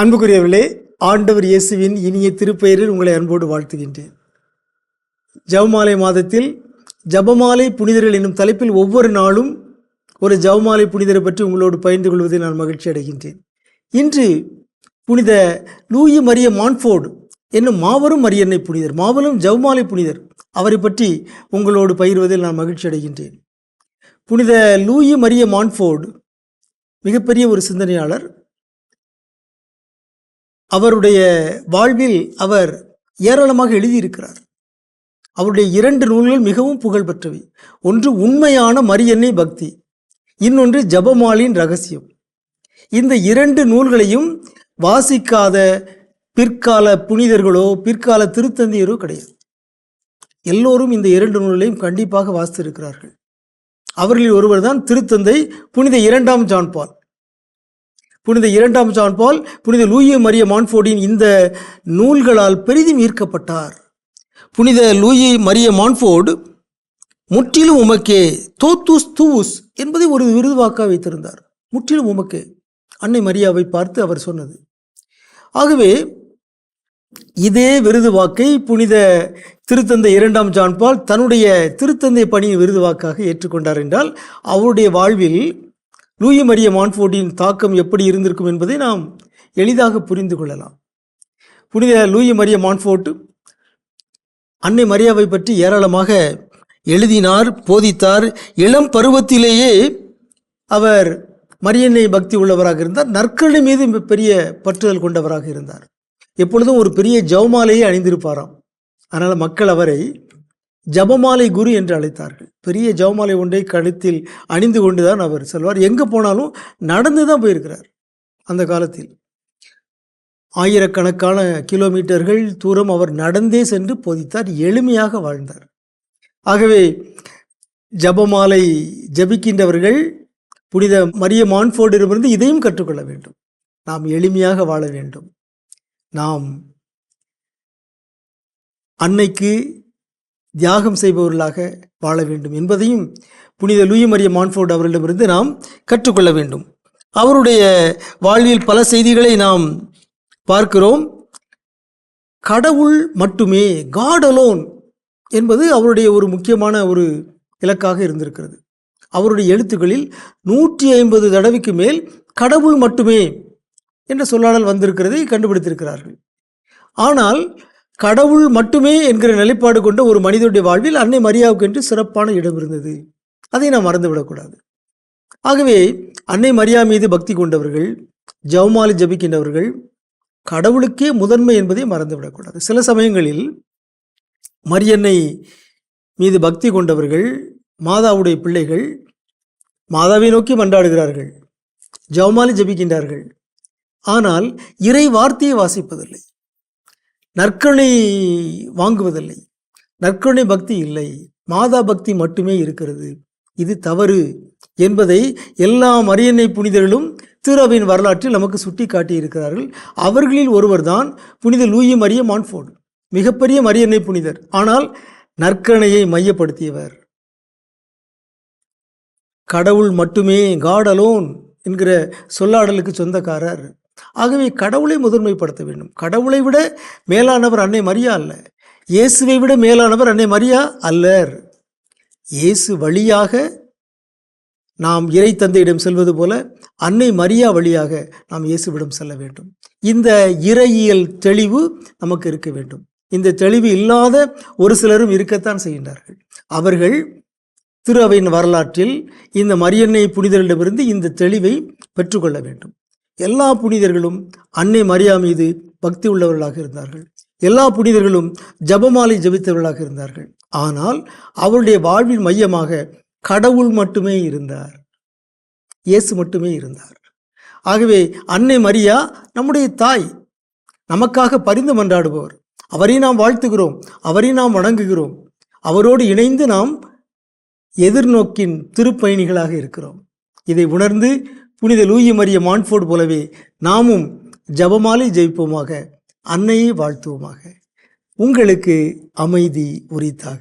அன்புக்குரியவர்களே ஆண்டவர் இயேசுவின் இனிய திருப்பெயரில் உங்களை அன்போடு வாழ்த்துகின்றேன். ஜெபமாலை மாதத்தில் ஜபமாலை புனிதர்கள் என்னும் தலைப்பில் ஒவ்வொரு நாளும் ஒரு ஜபமாலை புனிதரை பற்றி உங்களோடு பகிர்ந்து கொள்வதில் நான் மகிழ்ச்சி அடைகின்றேன். இன்று புனித லூயி மரிய மான்ஃபோர்டு என்னும் மாபெரும் மரியன்னை புனிதர் மாபெரும் ஜவுமாலை புனிதர் அவரை பற்றி உங்களோடு பகிர்வதில் நான் மகிழ்ச்சி அடைகின்றேன். புனித லூயி மரிய மான்ஃபோர்டு மிகப்பெரிய ஒரு சிந்தனையாளர் அவருடைய வாழ்வில் அவர் ஏராளமாக எழுதியிருக்கிறார். அவருடைய இரண்டு நூல்கள் மிகவும் புகழ்பெற்றவை. ஒன்று உண்மையான மரியன்னை பக்தி. இன்னொன்று ஜபமாலின் ரகசியம். இந்த இரண்டு நூல்களையும் வாசிக்காத பிற்கால புனிதர்களோ பிற்கால திருத்தந்தையரோ கிடையாது. எல்லோரும் இந்த இரண்டு நூல்களையும் கண்டிப்பாக வாசித்திருக்கிறார்கள். அவர்களில் ஒருவர் தான் திருத்தந்தை புனித இரண்டாம் ஜான்பால் புனித இரண்டாம் ஜான் பால் புனித லூயி மரிய மான்ஃபோர்டின் இந்த நூல்களால் பெரிதும் ஈர்க்கப்பட்டார். புனித லூயி மரிய மான்ஃபோர்டு முற்றிலும் உமக்கே தோத்துஸ் தூவுஸ் என்பதை ஒரு விருதுவாக்க வைத்திருந்தார். முற்றிலும் உமக்கே அன்னை மரியாவை பார்த்து அவர் சொன்னது. ஆகவே இதே விருது வாக்கை புனித திருத்தந்தை இரண்டாம் ஜான்பால் தன்னுடைய திருத்தந்தை பணியின் விருது வாக்காக ஏற்றுக்கொண்டார் என்றால் அவருடைய வாழ்வில் லூயி மரிய மான்ஃபோர்டின் தாக்கம் எப்படி இருந்திருக்கும் என்பதை நாம் எளிதாக புரிந்து கொள்ளலாம். புனித லூயி மரிய மான்ஃபோர்ட் அன்னை மரியாவை பற்றி ஏராளமாக எழுதினார் போதித்தார். இளம் பருவத்திலேயே அவர் மரியன்னை பக்தி உள்ளவராக இருந்தார். நற்கருணை மீது பெரிய பற்றுதல் கொண்டவராக இருந்தார். எப்பொழுதும் ஒரு பெரிய ஜவமாலையை அணிந்திருப்பாராம். அதனால் மக்கள் அவரை ஜபமாலை குரு என்று அழைத்தார்கள். பெரிய ஜபமாலை ஒன்றை கழுத்தில் அணிந்து கொண்டு தான் அவர் செல்வார். எங்கே போனாலும் நடந்து தான் போயிருக்கிறார் அந்த காலத்தில். ஆயிரக்கணக்கான கிலோமீட்டர்கள் தூரம் அவர் நடந்தே சென்று போதித்தார். எளிமையாக வாழ்ந்தார். ஆகவே ஜபமாலை ஜபிக்கின்றவர்கள் புனித மரிய மான்ஃபோர்டிடமிருந்து இதையும் கற்றுக்கொள்ள வேண்டும். நாம் எளிமையாக வாழ வேண்டும். நாம் அன்னைக்கு தியாகம் செய்பவர்களாக வாழ வேண்டும் என்பதையும் புனித லூயி மரிய மான்ஃபோர்ட் அவர்களிடமிருந்து நாம் கற்றுக்கொள்ள வேண்டும். அவருடைய வாழ்வில் பல செய்திகளை நாம் பார்க்கிறோம். கடவுள் மட்டுமே காட் அலோன் என்பது அவருடைய ஒரு முக்கியமான ஒரு இலக்காக இருந்திருக்கிறது. அவருடைய எழுத்துக்களில் நூற்றி ஐம்பது தடவைக்கு மேல் கடவுள் மட்டுமே என்ற சொல்லாடல் வந்திருக்கிறதை கண்டுபிடித்திருக்கிறார்கள். ஆனால் கடவுள் மட்டுமே என்கிற நிலைப்பாடு கொண்ட ஒரு மனிதனுடைய வாழ்வில் அன்னை மரியாவுக்கு என்று சிறப்பான இடம் இருந்தது. அதை நாம் மறந்துவிடக்கூடாது. ஆகவே அன்னை மரியா மீது பக்தி கொண்டவர்கள் ஜவுமாலி ஜபிக்கின்றவர்கள் கடவுளுக்கே முதன்மை என்பதை மறந்துவிடக்கூடாது. சில சமயங்களில் மரியன்னை மீது பக்தி கொண்டவர்கள் மாதாவுடைய பிள்ளைகள் மாதாவை நோக்கி மன்றாடுகிறார்கள் ஜவுமாலி ஜபிக்கின்றார்கள். ஆனால் இறை வார்த்தையை வாசிப்பதில்லை. நற்கருணை வாங்குவதில்லை. நற்கருணை பக்தி இல்லை. மாதா பக்தி மட்டுமே இருக்கிறது. இது தவறு என்பதை எல்லா மரியன்னை புனிதர்களும் திருவின் வரலாற்றில் நமக்கு சுட்டி காட்டியிருக்கிறார்கள் அவர்களில் ஒருவர்தான் புனித லூயி மரிய மான்ஃபோர்டு மிகப்பெரிய மரியன்னை புனிதர். ஆனால் நற்கணையை மையப்படுத்தியவர். கடவுள் மட்டுமே காட் அலோன் என்கிற சொல்லாடலுக்கு சொந்தக்காரர். ஆகவே கடவுளை முதன்மைப்படுத்த வேண்டும். கடவுளை விட மேலானவர் அன்னை மரியா அல்ல. இயேசுவை விட மேலானவர் அன்னை மரியா அல்லர். இயேசு வழியாக நாம் இறை தந்தையிடம் செல்வது போல அன்னை மரியா வழியாக நாம் இயேசுவிடம் செல்ல வேண்டும். இந்த இறையியல் தெளிவு நமக்கு இருக்க வேண்டும். இந்த தெளிவு இல்லாத ஒரு சிலரும் இருக்கத்தான் செய்கின்றார்கள். அவர்கள் திரு அவையின் வரலாற்றில் இந்த மரியன்னை புனிதரிடமிருந்து இந்த தெளிவை பெற்றுக்கொள்ள வேண்டும். எல்லா புனிதர்களும் அன்னை மரியா மீது பக்தி உள்ளவர்களாக இருந்தார்கள். எல்லா புனிதர்களும் ஜபமாலை ஜபித்தவர்களாக இருந்தார்கள். ஆனால் அவருடைய வாழ்வின் மையமாக கடவுள் மட்டுமே இருந்தார். இயேசு மட்டுமே இருந்தார். ஆகவே அன்னை மரியா நம்முடைய தாய். நமக்காக பரிந்து மன்றாடுபவர். அவரை நாம் வாழ்த்துகிறோம். அவரை நாம் வணங்குகிறோம். அவரோடு இணைந்து நாம் எதிர்நோக்கின் திருப்பயணிகளாக இருக்கிறோம். இதை உணர்ந்து புனித லூயி மரிய மான்ஃபோர்டு போலவே நாமும் ஜபமாலை ஜெயிப்போமாக அன்னையை வாழ்த்துவோமாக. உங்களுக்கு அமைதி உரித்தாக.